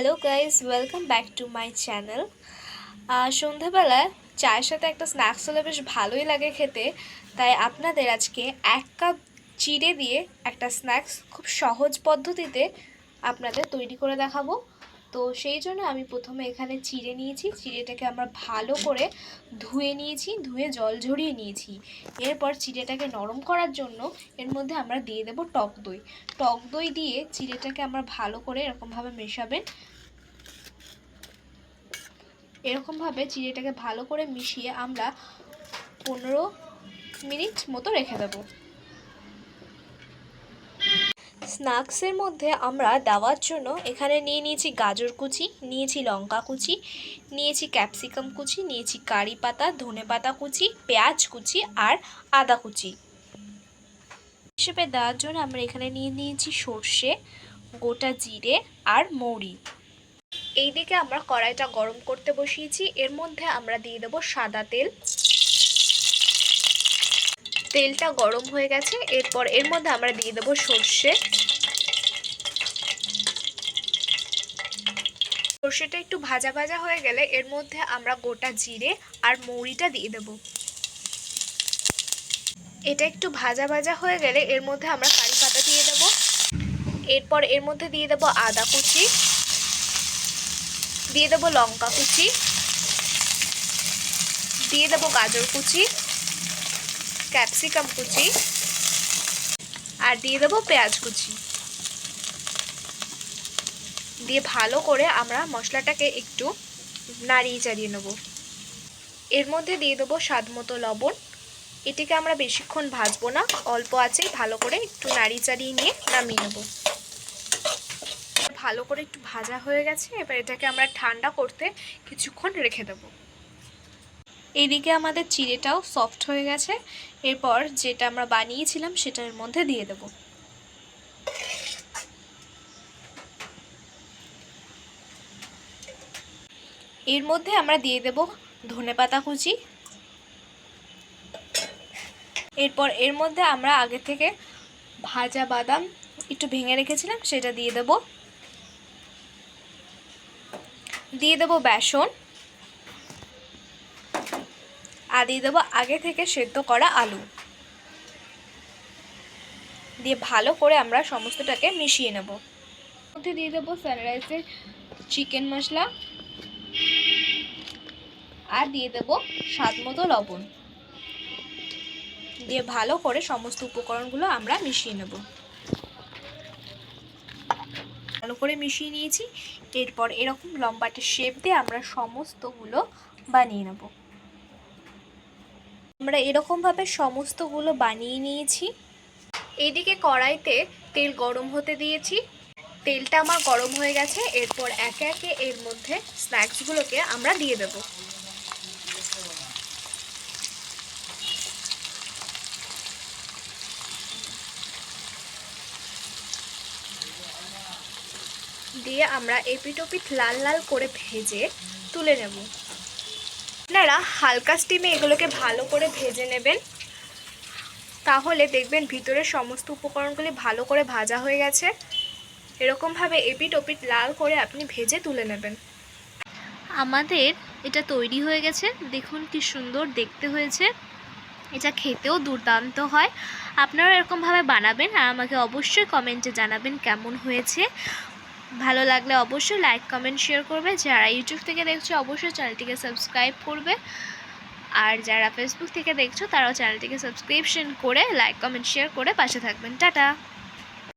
Hello guys welcome back to my channel সন্ধ্যাবেলায় চায়ের সাথে একটা স্ন্যাক্স হলে বেশ ভালোই লাগে খেতে। তাই আপনাদের আজকে এক কাপ চিড়ে দিয়ে একটা স্ন্যাক্স খুব সহজ পদ্ধতিতে আপনাদের তৈরি করে দেখাবো। তো সেই জন্য আমি প্রথমে এখানে চিড়ে নিয়েছি। চিড়েটাকে আমরা ভালো করে ধুয়ে নিয়েছি, ধুয়ে জল ঝরিয়ে নিয়েছি। এরপর চিড়েটাকে নরম করার জন্য এর মধ্যে আমরা দিয়ে দেব টক দই। টক দই দিয়ে চিড়েটাকে আমরা ভালো করে এরকমভাবে মেশাবেন। এরকমভাবে চিড়েটাকে ভালো করে মিশিয়ে আমরা পনেরো মিনিট মতো রেখে দেবো। স্ন্যাক্সের মধ্যে আমরা দেওয়ার জন্য এখানে নিয়ে নিয়েছি গাজর কুচি, নিয়েছি লঙ্কা কুচি, নিয়েছি ক্যাপসিকাম কুচি, নিয়েছি কারি পাতা, ধনে পাতা কুচি, পেঁয়াজ কুচি আর আদা কুচি। হিসেবে দেওয়ার জন্য আমরা এখানে নিয়ে নিয়েছি সর্ষে, গোটা জিরে আর মৌরি। এইদিকে আমরা কড়াইটা গরম করতে বসিয়েছি। এর মধ্যে আমরা দিয়ে দেবো সাদা তেল। তেলটা গরম হয়ে গেছে। এরপর এর মধ্যে আমরা দিয়ে দেবো সর্ষে। সর্ষেটা একটু ভাজা ভাজা হয়ে গেলে এর মধ্যে আমরা গোটা জিরে আর মৌরিটা দিয়ে দেব। এটা একটু ভাজা ভাজা হয়ে গেলে এর মধ্যে আমরা কারি পাতা দিয়ে দেব। এরপর এর মধ্যে দিয়ে দেব আদা কুচি। দিয়ে দেব লঙ্কা কুচি, দিয়ে দেব গাজর কুচি, ক্যাপসিকাম কুচি, আর দিয়ে দেবো পেঁয়াজ কুচি। দিয়ে ভালো করে আমরা মশলাটাকে একটু নাড়িয়ে চাড়িয়ে নেব। এর মধ্যে দিয়ে দেবো স্বাদ মতো লবণ। এটিকে আমরা বেশিক্ষণ ভাজবো না, অল্প আছে, ভালো করে একটু নাড়িয়ে চাড়িয়ে নিয়ে নামিয়ে নেব। ভালো করে একটু ভাজা হয়ে গেছে, এবার এটাকে আমরা ঠান্ডা করতে কিছুক্ষণ রেখে দেবো। এইদিকে আমাদের চিড়েটাও সফট হয়ে গেছে, এরপর যেটা আমরা বানিয়েছিলাম সেটার মধ্যে দিয়ে দেব। এর মধ্যে আমরা দিয়ে দেব ধনে পাতা কুচি। এরপর এর মধ্যে আমরা আগে থেকে ভাজা বাদাম একটু ভেঙে রেখেছিলাম, সেটা দিয়ে দেব। দিয়ে দেব বেসন। আর দিয়ে দেবো আগে থেকে সেদ্ধ করা আলু। দিয়ে ভালো করে আমরা সমস্তটাকে মিশিয়ে নেব। মধ্যে দিয়ে দেবো সানরাইসের চিকেন মশলা। আর দিয়ে দেবো স্বাদ মতো লবণ। দিয়ে ভালো করে সমস্ত উপকরণগুলো আমরা মিশিয়ে নেব। ভালো করে মিশিয়ে নিয়েছি। এরপর এরকম লম্বাটে শেপ দিয়ে আমরা সমস্তগুলো বানিয়ে নেব। আমরা এরকমভাবে সমস্তগুলো বানিয়ে নিয়েছি। এইদিকে কড়াইতে তেল গরম হতে দিয়েছি। তেলটা আমার গরম হয়ে গেছে। এরপর একে একে এর মধ্যে স্ন্যাক্সগুলোকে আমরা দিয়ে দেব। দিয়ে আমরা এপিটোপিট লাল লাল করে ভেজে তুলে নেব। আপনারা হালকা স্টিমে এগুলোকে ভালো করে ভেজে নেবেন। তাহলে দেখবেন ভিতরের সমস্ত উপকরণগুলি ভালো করে ভাজা হয়ে গেছে। এরকমভাবে এপিট ওপিট লাল করে আপনি ভেজে তুলে নেবেন। আমাদের এটা তৈরি হয়ে গেছে। দেখুন কি সুন্দর দেখতে হয়েছে। এটা খেতেও দুর্দান্ত হয়। আপনারা এরকমভাবে বানাবেন আর আমাকে অবশ্যই কমেন্টে জানাবেন কেমন হয়েছে। ভালো লাগলে অবশ্যই লাইক কমেন্ট শেয়ার করবে। যারা ইউটিউব থেকে দেখছ, অবশ্যই চ্যানেলটিকে সাবস্ক্রাইব করবে। আর যারা ফেসবুক থেকে দেখছ, তারাও চ্যানেলটিকে সাবস্ক্রিপশন করে লাইক কমেন্ট শেয়ার করে পাশে থাকবেন। টাটা!